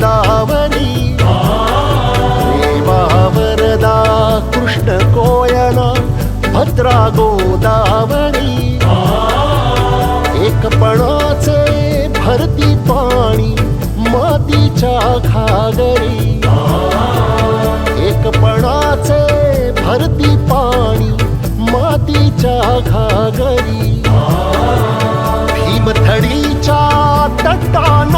गोदावरी वरदा कृष्ण कोयना भद्रा गोदावरी एकपणाचे भरती पाणी मातीच्या घागरी एकपणाचे भरती पाणी मातीच्या घागरी भीमथडीच्या तटाना